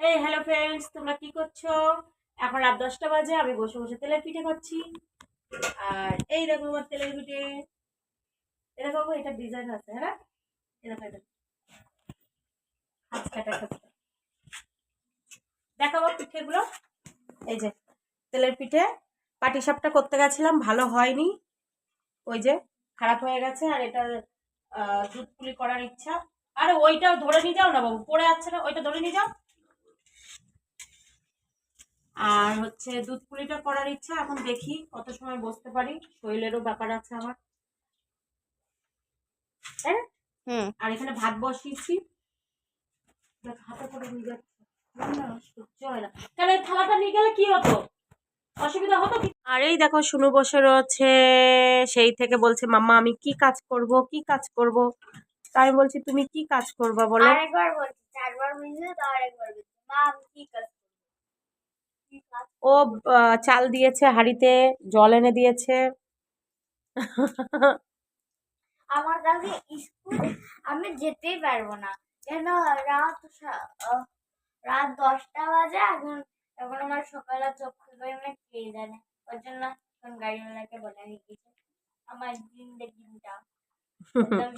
এই hello friends তোমরা কি করছ? এখন রাত দশটা বাজে, আমি বসে বসে তেলের পিঠে খাচ্ছি। আর এই দেখো আমার তেলের পিঠে। দেখো এটা ডিজাইন আছে হ্যাঁ? দেখো এটা খাঁচকাটা খাঁচকা দেখাবো পিঠেগুলো। এই যে, তেলের পিঠে পাটি সাপটা করতে গেছিলাম, ভালো হয়নি। ওই যে, খারাপ হয়ে গেছে, আর এটা দুধ পুলি করার ইচ্ছা। আরে ওইটাও ধরে নিয়ে যাও না বাবু, পড়ে যাচ্ছে না, ওইটা ধরে নিয়ে যাও। আর হচ্ছে দুধ পুলিটা করার ইচ্ছা এখন দেখি কত সময় বসতে পারি। শরীরেরও ব্যাপার আছে আমার। আর এখানে ভাত বসিয়েছি। হাতে করে নিয়ে যাচ্ছে। না, না, সহ্য হয় না। তাহলে এই থালাটা নিয়ে গেলে কি হতো? অসুবিধা হতো কি? আর এই দেখো শুনু বসে রয়েছে। সেই থেকে বলছে মাম্মা আমি কি কাজ করব? কি কাজ করব? তাই আমি বলছি তুমি কি কাজ করবা বলো? আরেকবার বলছি চারবার বুঝলে তো আরেকবার মা আমি? কি কাজ ও চাল দিয়েছে, হাঁড়িতে জল এনে দিয়েছে। আমার কাছে স্কুল, আমি যেতেই পারব না। কেন? রাত রাত দশটা বাজে, এখন এখন আমার সকালে চোখ খুলবে না কে জানে? ওর জন্য এখন গাড়িওয়ালাকে বলে রেখেছে আমার জিন্দগিটা একদম